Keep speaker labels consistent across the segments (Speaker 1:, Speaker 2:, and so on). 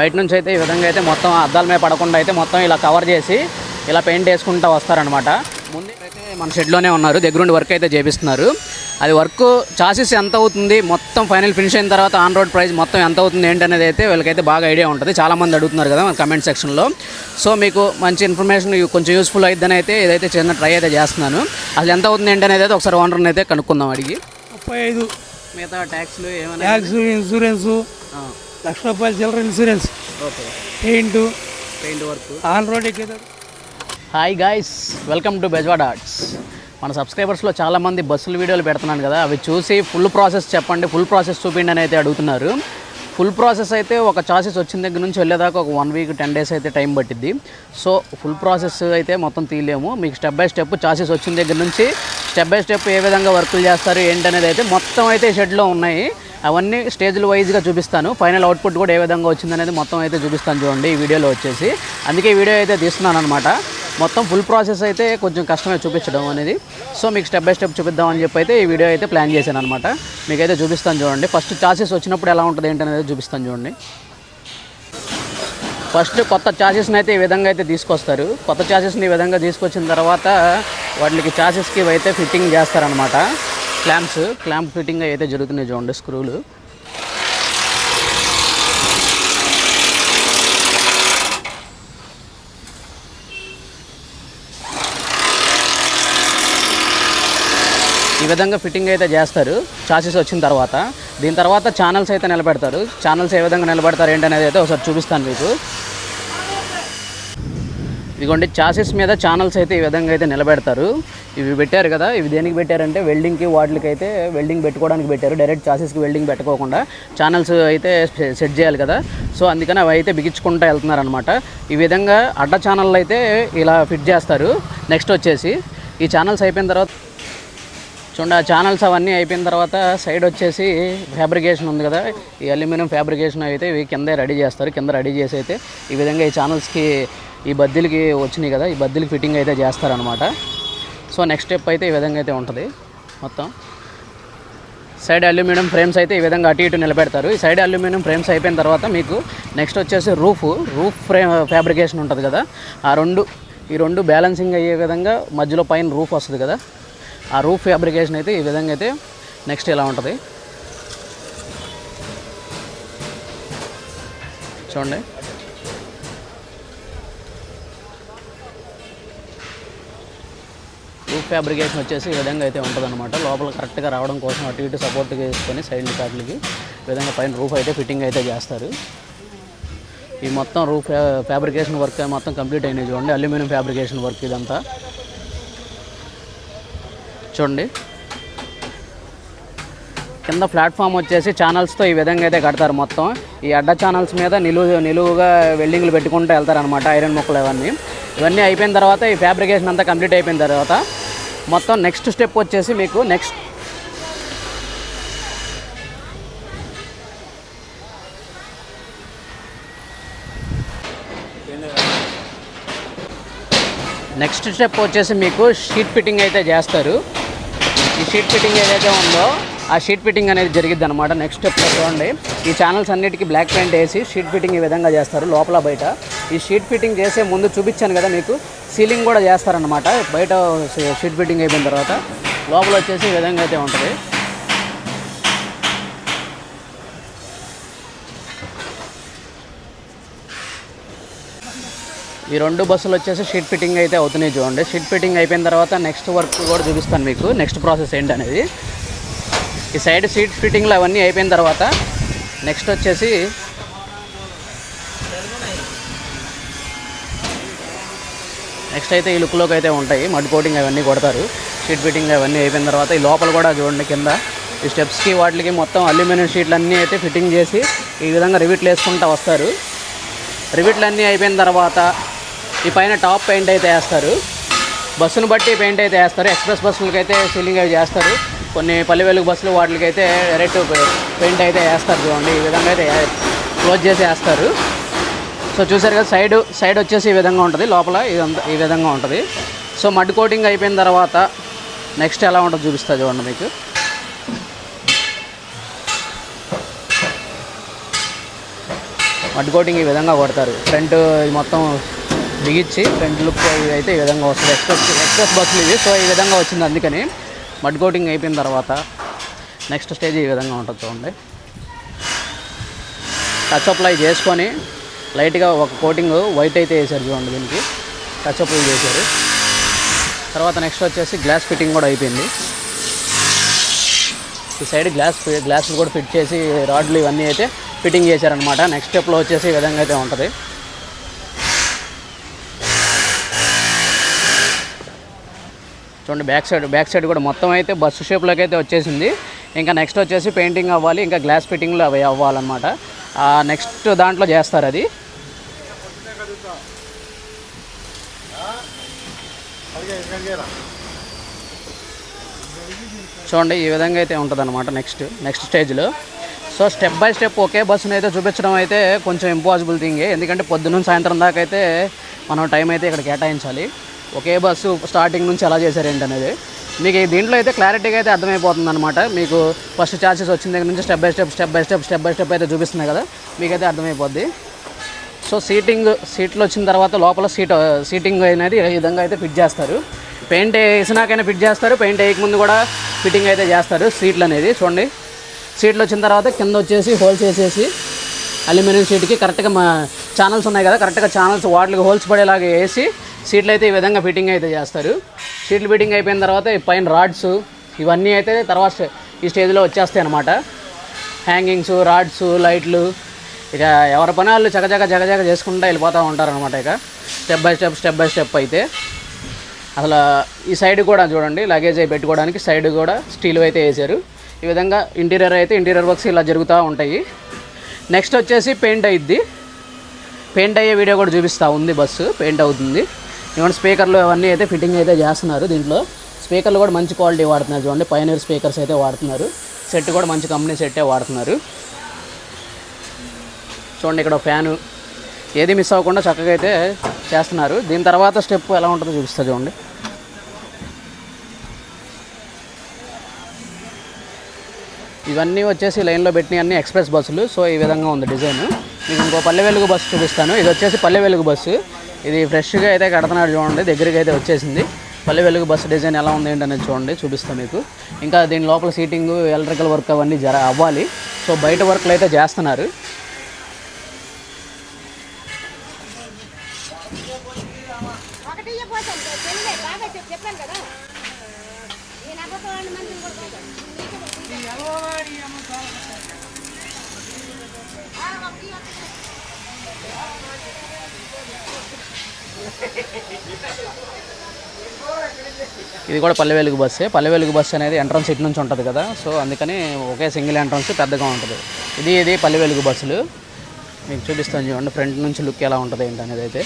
Speaker 1: బయట నుంచి అయితే ఈ విధంగా అయితే మొత్తం అద్దాల మీద పడకుండా అయితే మొత్తం ఇలా కవర్ చేసి ఇలా పెయింట్ వేసుకుంటూ వస్తారనమాట ముందు అయితే మన షెడ్లోనే ఉన్నారు. దగ్గరుండి వర్క్ అయితే చేపిస్తున్నారు. అది వర్క్ చాసెస్ ఎంత అవుతుంది? మొత్తం ఫైనల్ ఫినిష్ అయిన తర్వాత ఆన్ రోడ్ ప్రైస్ మొత్తం ఎంత అవుతుంది ఏంటనేది అయితే వీళ్ళకైతే బాగా ఐడియా ఉంటుంది. చాలామంది అడుగుతున్నారు కదా కమెంట్ సెక్షన్లో సో మీకు మంచి ఇన్ఫర్మేషన్ కొంచెం యూస్ఫుల్ అయిద్దని అయితే ఇదైతే చిన్న ట్రై అయితే చేస్తున్నాను. అసలు ఎంత అవుతుంది ఏంటనేది అయితే ఒకసారి ఓనర్ని అయితే కనుక్కుందాం అడిగి.
Speaker 2: ముప్పై ఐదు.
Speaker 1: మిగతా ట్యాక్స్లు ఏమైనా
Speaker 2: ట్యాక్స్ ఇన్సూరెన్స్ లక్ష రూపాయల చిల్లర insurance.
Speaker 1: Okay.
Speaker 2: Paint.
Speaker 1: Paint work.
Speaker 2: On road ఎక్కేదాడు
Speaker 1: hi guys welcome to Bezwada arts. మన సబ్స్క్రైబర్స్లో చాలామంది బస్సుల వీడియోలు పెడుతున్నాను కదా అవి చూసి ఫుల్ ప్రాసెస్ చెప్పండి ఫుల్ ప్రాసెస్ చూపిండి అని అయితే అడుగుతున్నారు. ఫుల్ ప్రాసెస్ అయితే ఒక చాసెస్ వచ్చిన దగ్గర నుంచి వెళ్ళేదాకా ఒక వన్ వీక్ టెన్ డేస్ అయితే టైం పట్టిద్ది. సో ఫుల్ ప్రాసెస్ అయితే మొత్తం తీయలేము. మీకు స్టెప్ బై స్టెప్ చాసెస్ వచ్చిన దగ్గర నుంచి స్టెప్ బై స్టెప్ ఏ విధంగా వర్కులు చేస్తారు ఏంటనేది అయితే మొత్తం అయితే షెడ్లో ఉన్నాయి. అవన్నీ స్టేజ్ల వైజ్గా చూపిస్తాను. ఫైనల్ అవుట్పుట్ కూడా ఏ విధంగా వచ్చిందనేది మొత్తం అయితే చూపిస్తాను చూడండి ఈ వీడియోలో వచ్చేసి. అందుకే వీడియో అయితే తీస్తున్నాను అనమాట మొత్తం ఫుల్ ప్రాసెస్ అయితే కొంచెం కష్టమే చూపించడం అనేది. సో మీకు స్టెప్ బై స్టెప్ చూపిద్దామని చెప్పి అయితే ఈ వీడియో అయితే ప్లాన్ చేశాను అనమాట మీకైతే చూపిస్తాను చూడండి. ఫస్ట్ చాసెస్ వచ్చినప్పుడు ఎలా ఉంటుంది ఏంటనేది చూపిస్తాను చూడండి. ఫస్ట్ కొత్త చాసెస్ని అయితే ఈ విధంగా అయితే తీసుకొస్తారు. కొత్త చాసెస్ని ఈ విధంగా తీసుకొచ్చిన తర్వాత వాటికి చాసెస్కి అయితే ఫిట్టింగ్ చేస్తారనమాట క్లాంప్స్ క్లాంప్ ఫిట్టింగ్ అయితే జరుగుతున్నాయి చూడండి స్క్రూలు ఈ విధంగా ఫిట్టింగ్ అయితే చేస్తారు. చాసెస్ వచ్చిన తర్వాత. దీని తర్వాత ఛానల్స్ అయితే నిలబెడతారు. ఛానల్స్ ఏ విధంగా నిలబెడతారు ఏంటనేది అయితే ఒకసారి చూపిస్తాను మీకు. ఇదిగోండి చాసెస్ మీద ఛానల్స్ అయితే ఈ విధంగా అయితే నిలబెడతారు. ఇవి పెట్టారు కదా ఇవి దేనికి పెట్టారంటే వెల్డింగ్కి వాటికి అయితే వెల్డింగ్ పెట్టుకోవడానికి పెట్టారు. డైరెక్ట్ చాసెస్కి వెల్డింగ్ పెట్టుకోకుండా ఛానల్స్ అయితే సెట్ చేయాలి కదా. సో అందుకని అవి అయితే బిగించుకుంటూ వెళ్తున్నారనమాట ఈ విధంగా అడ్డ ఛానల్ అయితే ఇలా ఫిట్ చేస్తారు. నెక్స్ట్ వచ్చేసి ఈ ఛానల్స్ అయిపోయిన తర్వాత చూడండి ఆ ఛానల్స్ అవన్నీ అయిపోయిన తర్వాత సైడ్ వచ్చేసి ఫ్యాబ్రికేషన్ ఉంది కదా. ఈ అల్యూమినియం ఫ్యాబ్రికేషన్ అయితే ఇవి కింద రెడీ చేస్తారు. కింద రెడీ చేసి అయితే ఈ విధంగా ఈ ఛానల్స్కి ఈ బద్దీలకి వచ్చినాయి కదా ఈ బద్దీలకి ఫిట్టింగ్ అయితే చేస్తారనమాట సో నెక్స్ట్ స్టెప్ అయితే ఈ విధంగా అయితే ఉంటుంది. మొత్తం. సైడ్ అల్యూమినియం ఫ్రేమ్స్ అయితే ఈ విధంగా అటు ఇటు నిలబెడతారు. ఈ సైడ్ అల్యూమినియం ఫ్రేమ్స్ అయిపోయిన తర్వాత మీకు నెక్స్ట్ వచ్చేసి రూఫ్ రూఫ్ ఫ్రేమ్ ఫ్యాబ్రికేషన్ ఉంటుంది కదా. ఆ రెండు ఈ రెండు బ్యాలెన్సింగ్ అయ్యే విధంగా మధ్యలో పైన రూఫ్ వస్తుంది కదా. ఆ రూఫ్ ఫ్యాబ్రికేషన్ అయితే ఈ విధంగా అయితే నెక్స్ట్ ఇలా ఉంటుంది. చూడండి. ఫ్యాబ్రికేషన్ వచ్చేసి ఈ విధంగా అయితే ఉంటుందన్నమాట. లోపల కరెక్ట్గా రావడం కోసం అటు ఇటు సపోర్ట్గా వేసుకొని సైడ్ ప్యాట్లకి ఈ విధంగా పైన రూఫ్ అయితే ఫిట్టింగ్ అయితే చేస్తారు. ఈ మొత్తం రూఫ్ ఫ్యాబ్రికేషన్ వర్క్ మొత్తం కంప్లీట్ అయినాయి చూడండి. అల్యూమినియం ఫ్యాబ్రికేషన్ వర్క్ ఇదంతా. చూడండి. కింద ప్లాట్ఫామ్ వచ్చేసి ఛానల్స్తో ఈ విధంగా అయితే కడతారు మొత్తం. ఈ అడ్డ ఛానల్స్ మీద నిలువు నిలువుగా వెల్డింగ్లు పెట్టుకుంటూ వెళ్తారనమాట ఐరన్ ముక్కలు ఇవన్నీ. ఇవన్నీ అయిపోయిన తర్వాత ఈ ఫ్యాబ్రికేషన్ అంతా కంప్లీట్ అయిపోయిన తర్వాత మొత్తం నెక్స్ట్ స్టెప్ వచ్చేసి మీకు నెక్స్ట్ నెక్స్ట్ స్టెప్ వచ్చేసి మీకు షీట్ ఫిట్టింగ్ అయితే చేస్తారు. ఈ షీట్ ఫిట్టింగ్ ఏదైతే ఉందో ఆ షీట్ ఫిట్టింగ్ అనేది జరిగిద్ది అనమాట నెక్స్ట్ స్టెప్లో చూడండి. ఈ ఛానల్స్ అన్నిటికీ బ్లాక్ పెయింట్ వేసి షీట్ ఫిట్టింగ్ ఈ విధంగా చేస్తారు లోపల బయట. ఈ షీట్ ఫిట్టింగ్ చేసే ముందు చూపించాను కదా మీకు. సీలింగ్ కూడా చేస్తారనమాట బయట షీట్ ఫిట్టింగ్ అయిపోయిన తర్వాత లోపల వచ్చేసి ఈ విధంగా అయితే ఉంటుంది. ఈ రెండు బస్సులు వచ్చేసి షీట్ ఫిట్టింగ్ అయితే అవుతున్నాయి చూడండి. షీట్ ఫిట్టింగ్ అయిపోయిన తర్వాత నెక్స్ట్ వర్క్ కూడా చూపిస్తాను మీకు. నెక్స్ట్ ప్రాసెస్ ఏంటనేది. ఈ సైడ్ సీట్ ఫిట్టింగ్లు అవన్నీ అయిపోయిన తర్వాత నెక్స్ట్ వచ్చేసి నెక్స్ట్ అయితే ఈ లుక్లోకి అయితే ఉంటాయి. మడ్ కోటింగ్ అవన్నీ కొడతారు. షీట్ ఫిట్టింగ్ అవన్నీ అయిపోయిన తర్వాత ఈ లోపల కూడా చూడండి కింద. ఈ స్టెప్స్కి వాటికి మొత్తం అల్యూమినియం షీట్లు అన్నీ అయితే ఫిట్టింగ్ చేసి ఈ విధంగా రివిట్లు వేసుకుంటూ వస్తారు. రివిట్లు అన్నీ అయిపోయిన తర్వాత ఈ పైన టాప్ పెయింట్ అయితే వేస్తారు. బస్సును బట్టి పెయింట్ అయితే వేస్తారు. ఎక్స్ప్రెస్ బస్సులకి అయితే సీలింగ్ అవి చేస్తారు. కొన్ని పల్లె వెలుగు బస్సులు వాటికి అయితే డైరెక్ట్ పెయింట్ అయితే వేస్తారు. చూడండి ఈ విధంగా అయితే క్లోజ్ చేసి వేస్తారు. సో చూసారు కదా సైడ్ సైడ్ వచ్చేసి ఈ విధంగా ఉంటుంది లోపల ఇదంతా ఈ విధంగా ఉంటుంది. సో మడ్ కోటింగ్ అయిపోయిన తర్వాత నెక్స్ట్ ఎలా ఉంటుందో చూపిస్తా చూడండి మీకు. మడ్ కోటింగ్ ఈ విధంగా కొడతారు. ఫ్రంట్ ఇది మొత్తం బిగించి ఫ్రంట్ లుక్ అయితే ఈ విధంగా వస్తుంది. ఎక్స్ప్రెస్ ఎక్స్ప్రెస్ బస్సులు ఇవి. సో ఈ విధంగా వచ్చింది అందుకని మడ్ కోటింగ్ అయిపోయిన తర్వాత నెక్స్ట్ స్టేజ్ ఈ విధంగా ఉంటుంది చూడండి. టచ్ అప్లై చేసుకొని లైట్గా ఒక కోటింగ్ వైట్ అయితే వేసారు చూడండి దీనికి. టచ్ చేశారు. తర్వాత నెక్స్ట్ వచ్చేసి గ్లాస్ ఫిట్టింగ్ కూడా అయిపోయింది. ఈ సైడ్ గ్లాస్ గ్లాసులు కూడా ఫిట్ చేసి రాడ్లు ఇవన్నీ అయితే ఫిట్టింగ్ చేశారనమాట నెక్స్ట్ స్టెప్లో వచ్చేసి ఈ విధంగా అయితే ఉంటుంది. చూడండి బ్యాక్ సైడ్ బ్యాక్ సైడ్ కూడా మొత్తం అయితే బస్సు షేప్లోకి అయితే వచ్చేసింది. ఇంకా నెక్స్ట్ వచ్చేసి పెయింటింగ్ అవ్వాలి ఇంకా గ్లాస్ ఫిట్టింగ్లు అవి అవ్వాలన్నమాట. నెక్స్ట్ దాంట్లో చేస్తారు అది. చూడండి ఈ విధంగా అయితే ఉంటుందన్నమాట నెక్స్ట్ నెక్స్ట్ స్టేజ్లో సో స్టెప్ బై స్టెప్ ఒకే బస్సును అయితే చూపించడం అయితే కొంచెం ఇంపాసిబుల్ థింగే ఎందుకంటే పొద్దున్న సాయంత్రం దాకా అయితే మనం టైం అయితే ఇక్కడ కేటాయించాలి. ఒకే బస్సు స్టార్టింగ్ నుంచి ఎలా చేశారు ఏంటనేది. మీకు దీంట్లో అయితే క్లారిటీగా అయితే అర్థమైపోతుంది అనమాట మీకు ఫస్ట్ ఛార్జెస్ వచ్చిన దగ్గర నుంచి step by step step by step step by step అయితే చూపిస్తున్నాయి కదా. మీకైతే అర్థమైపోద్ది. సో సీటింగ్ సీట్లు వచ్చిన తర్వాత లోపల సీట్ సీటింగ్ అనేది ఈ విధంగా అయితే ఫిట్ చేస్తారు. పెయింట్ వేసినాకైనా ఫిట్ చేస్తారు. పెయింట్ వేయకముందు కూడా ఫిట్టింగ్ అయితే చేస్తారు సీట్లు అనేది. చూడండి. సీట్లు వచ్చిన తర్వాత కింద వచ్చేసి హోల్స్ వేసేసి అల్యూమినియం సీట్కి కరెక్ట్గా మా ఛానల్స్ ఉన్నాయి కదా కరెక్ట్గా ఛానల్స్ వాటికి హోల్స్ పడేలాగా వేసి సీట్లు అయితే ఈ విధంగా ఫిట్టింగ్ అయితే చేస్తారు. షీట్లు బీటింగ్ అయిపోయిన తర్వాత పైన రాడ్స్ ఇవన్నీ అయితే తర్వాత స్టే- ఈ స్టేజ్లో వచ్చేస్తాయి అన్నమాట. హ్యాంగింగ్స్ రాడ్స్ లైట్లు ఇక ఎవరి పని వాళ్ళు చకచక జగజగ చేసుకుంటూ వెళ్ళిపోతూ ఉంటారనమాట ఇక. Step by step step by step అయితే. అసలు ఈ సైడ్ కూడా చూడండి లగేజ్ అయి పెట్టుకోవడానికి సైడ్ కూడా స్టీల్ అయితే వేసారు ఈ విధంగా ఇంటీరియర్ అయితే ఇంటీరియర్ వర్క్స్ ఇలా జరుగుతూ ఉంటాయి. నెక్స్ట్ వచ్చేసి పెయింట్ అయ్యిద్ది పెయింట్ అయ్యే వీడియో కూడా చూపిస్తూ ఉంది బస్సు పెయింట్ అవుతుంది. ఇవన్నీ స్పీకర్లు అవన్నీ అయితే ఫిట్టింగ్ అయితే చేస్తున్నారు దీంట్లో. స్పీకర్లు కూడా మంచి క్వాలిటీ వాడుతున్నారు చూడండి. పైనర్ స్పీకర్స్ అయితే వాడుతున్నారు. సెట్ కూడా మంచి కంపెనీ సెట్టే వాడుతున్నారు. చూడండి ఇక్కడ ఫ్యాను. ఏది మిస్ అవ్వకుండా చక్కగా అయితే చేస్తున్నారు. దీని తర్వాత స్టెప్ ఎలా ఉంటుందో చూపిస్తా చూడండి. ఇవన్నీ వచ్చేసి లైన్లో పెట్టిన అన్ని ఎక్స్ప్రెస్ బస్సులు సో ఈ విధంగా ఉంది డిజైన్ మీకు ఇంకో పల్లె వెలుగు బస్సు చూపిస్తాను. ఇది వచ్చేసి పల్లె వెలుగు బస్సు ఇది ఫ్రెష్గా అయితే కడుతున్నాడు చూడండి దగ్గరికి అయితే వచ్చేసింది. పల్లె వెలుగు బస్సు డిజైన్ ఎలా ఉంది ఏంటనేది చూడండి చూపిస్తాను మీకు. ఇంకా దీని లోపల సీటింగ్ ఎలక్ట్రికల్ వర్క్ అవన్నీ జర అవ్వాలి. సో బయట వర్క్లు అయితే చేస్తున్నారు. ఇది కూడా పల్లె వెలుగు బస్సే. పల్లె వెలుగు బస్సు అనేది ఎంట్రన్స్ ఇటు నుంచి ఉంటుంది కదా. సో అందుకని ఒకే సింగిల్ ఎంట్రన్స్ పెద్దగా ఉంటుంది. ఇది ఇది పల్లె వెలుగు బస్సులు. మీకు చూపిస్తాను చూడండి. ఫ్రంట్ నుంచి లుక్ ఎలా ఉంటుంది ఏంటి అనేది అయితే.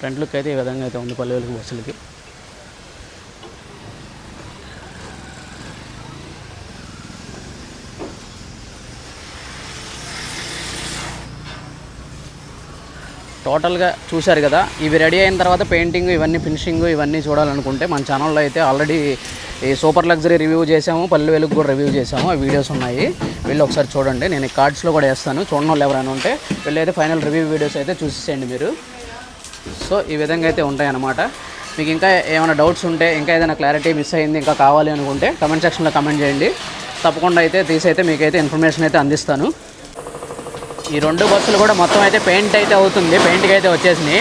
Speaker 1: ఫ్రంట్ లుక్ అయితే ఈ విధంగా అయితే ఉంది పల్లె వెలుగు బస్సులకి. టోటల్గా చూశారు కదా ఇవి రెడీ అయిన తర్వాత పెయింటింగ్ ఇవన్నీ ఫినిషింగ్ ఇవన్నీ చూడాలనుకుంటే మన ఛానల్లో అయితే ఆల్రెడీ ఈ సూపర్ లగ్జరీ రివ్యూ చేసాము పల్లె వెలుగు కూడా రివ్యూ చేసాము ఆ వీడియోస్ ఉన్నాయి. వీళ్ళు ఒకసారి చూడండి నేను ఈ కార్డ్స్లో కూడా వేస్తాను చూడడం వాళ్ళు ఎవరైనా ఉంటే వీళ్ళైతే ఫైనల్ రివ్యూ వీడియోస్ అయితే చూసేయండి మీరు. సో ఈ విధంగా అయితే ఉంటాయన్నమాట. మీకు ఇంకా ఏమైనా డౌట్స్ ఉంటే ఇంకా ఏదైనా క్లారిటీ మిస్ అయింది ఇంకా కావాలి అనుకుంటే కమెంట్ సెక్షన్లో కమెంట్ చేయండి. తప్పకుండా అయితే తీసైతే మీకైతే ఇన్ఫర్మేషన్ అయితే అందిస్తాను. ఈ రెండు బస్సులు కూడా మొత్తం అయితే పెయింట్ అయితే అవుతుంది పెయింట్కి అయితే వచ్చేసినాయి.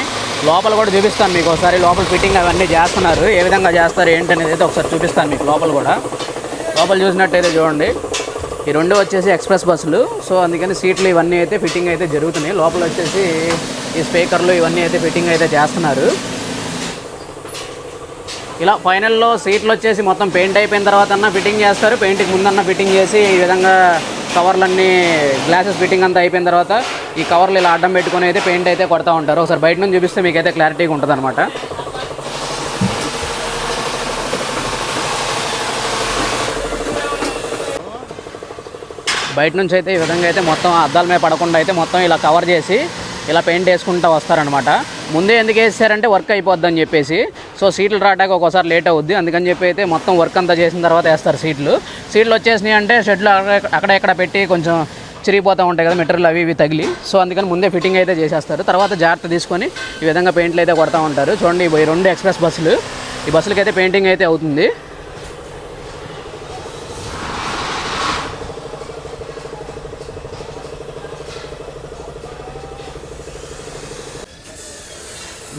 Speaker 1: లోపల కూడా చూపిస్తాను మీకు ఒకసారి లోపల ఫిట్టింగ్ అవన్నీ చేస్తున్నారు. ఏ విధంగా చేస్తారు ఏంటి అనేది అయితే ఒకసారి చూపిస్తాను మీకు లోపల కూడా. లోపల చూసినట్టయితే చూడండి ఈ రెండు వచ్చేసి ఎక్స్ప్రెస్ బస్సులు. సో అందుకని సీట్లు ఇవన్నీ అయితే ఫిట్టింగ్ అయితే జరుగుతున్నాయి. లోపల వచ్చేసి ఈ స్పీకర్లు ఇవన్నీ అయితే ఫిట్టింగ్ అయితే చేస్తున్నారు. ఇలా ఫైనల్లో సీట్లు వచ్చేసి మొత్తం పెయింట్ అయిపోయిన తర్వాత అన్న ఫిట్టింగ్ చేస్తారు. పెయింట్కి ముందన్న ఫిట్టింగ్ చేసి ఈ విధంగా కవర్లన్నీ గ్లాసెస్ ఫిట్టింగ్ అంతా అయిపోయిన తర్వాత ఈ కవర్లు ఇలా అడ్డం పెట్టుకుని అయితే పెయింట్ అయితే కొడతా ఉంటారు. ఒకసారి బయట నుంచి చూపిస్తే మీకైతే క్లారిటీగా ఉంటుంది అనమాట బయట నుంచి అయితే ఈ విధంగా అయితే మొత్తం అద్దాల మీద పడకుండా అయితే మొత్తం ఇలా కవర్ చేసి ఇలా పెయింట్ వేసుకుంటూ వస్తారనమాట ముందే ఎందుకు వేసారంటే వర్క్ అయిపోద్దని చెప్పేసి. సో సీట్లు రావడానికి ఒక్కోసారి లేట్ అవుద్ది. అందుకని చెప్పి అయితే మొత్తం వర్క్ అంతా చేసిన తర్వాత వేస్తారు సీట్లు. సీట్లు వచ్చేసినాయి అంటే షెడ్లు అక్కడ ఇక్కడ పెట్టి కొంచెం చిరిగిపోతూ ఉంటాయి కదా మెటీరియల్ అవి ఇవి తగిలి. సో అందుకని ముందే ఫిట్టింగ్ అయితే చేసేస్తారు. తర్వాత జాగ్రత్త తీసుకొని ఈ విధంగా పెయింట్లు అయితే కొడతా ఉంటారు. చూడండి ఈ రెండు ఎక్స్ప్రెస్ బస్సులు. ఈ బస్సులకి అయితే పెయింటింగ్ అయితే అవుతుంది.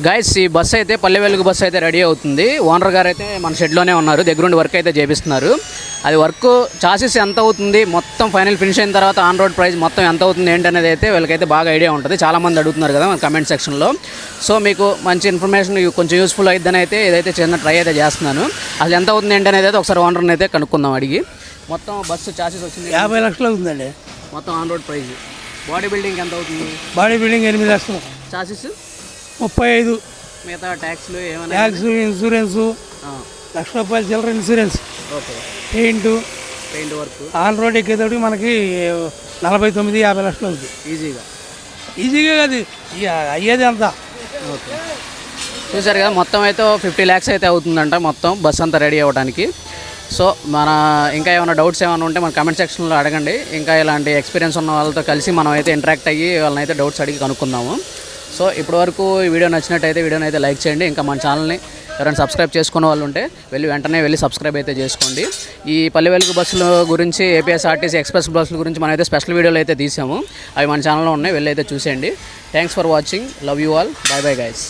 Speaker 1: గైస్ ఈ బస్సు అయితే పల్లె వెలుగు బస్సు అయితే రెడీ అవుతుంది. ఓనర్ గారు అయితే మన షెడ్లోనే ఉన్నారు. దగ్గరుండి వర్క్ అయితే చేపిస్తున్నారు. అది వర్క్ చాసెస్ ఎంత అవుతుంది మొత్తం ఫైనల్ ఫినిష్ అయిన తర్వాత ఆన్ రోడ్ ప్రైస్ మొత్తం ఎంత అవుతుంది ఏంటనేది అయితే వీళ్ళకైతే బాగా ఐడియా ఉంటుంది. చాలామంది అడుగుతున్నారు కదా కమెంట్ సెక్షన్లో సో మీకు మంచి ఇన్ఫర్మేషన్ కొంచెం యూస్ఫుల్ అయిద్దని అయితే ఇదైతే చిన్న ట్రై అయితే చేస్తున్నాను. అసలు ఎంత అవుతుంది ఏంటనేది అయితే ఒకసారి ఓనర్ని అయితే కనుక్కుందాం అడిగి. మొత్తం బస్సు చాసెస్ వచ్చింది.
Speaker 2: యాభై లక్షలు అవుతుందండి.
Speaker 1: మొత్తం on road price body building ఎంత అవుతుంది?
Speaker 2: బాడీ బిల్డింగ్ ఎనిమిది లక్షలు.
Speaker 1: చాసెస్
Speaker 2: ముప్పై ఐదు.
Speaker 1: మిగతా ట్యాక్స్లు ఏమైనా
Speaker 2: ట్యాక్స్ ఇన్సూరెన్సు లక్ష రూపాయల చిల్లర insurance.
Speaker 1: Okay.
Speaker 2: Paint.
Speaker 1: Paint work.
Speaker 2: On road ఎక్కేతోటి మనకి నలభై తొమ్మిది యాభై లక్షలు అవుతుంది
Speaker 1: ఈజీగా.
Speaker 2: ఈజీగా కాదు అయ్యేది అంతా.
Speaker 1: ఓకే. చూసారు కదా మొత్తం అయితే ఫిఫ్టీ ల్యాక్స్ అయితే అవుతుందంట మొత్తం బస్ అంతా రెడీ అవ్వడానికి సో మన ఇంకా ఏమైనా డౌట్స్ ఏమైనా ఉంటే మన కమెంట్ సెక్షన్లో అడగండి. ఇంకా ఇలాంటి ఎక్స్పీరియన్స్ ఉన్న వాళ్ళతో కలిసి మనం అయితే ఇంటరాక్ట్ అయ్యి వాళ్ళని అయితే డౌట్స్ అడిగి కనుక్కుందాము. సో ఇప్పటివరకు ఈ వీడియో నచ్చినట్టయితే వీడియోని అయితే లైక్ చేయండి. ఇంకా మన ఛానల్ని ఎవరైనా సబ్స్క్రైబ్ చేసుకున్న వాళ్ళు ఉంటే వెళ్ళి వెంటనే వెళ్ళి సబ్స్క్రైబ్ అయితే చేసుకోండి. ఈ పల్లె వెలుగు బస్సుల గురించి ఏపీఎస్ఆర్టీసీ ఎక్స్ప్రెస్ బస్సుల గురించి మనం అయితే స్పెషల్ వీడియోలు అయితే తీసాము. అవి మన ఛానల్లో ఉన్నాయి వెళ్ళి అయితే చూసేయండి. Thanks for watching love you all bye bye guys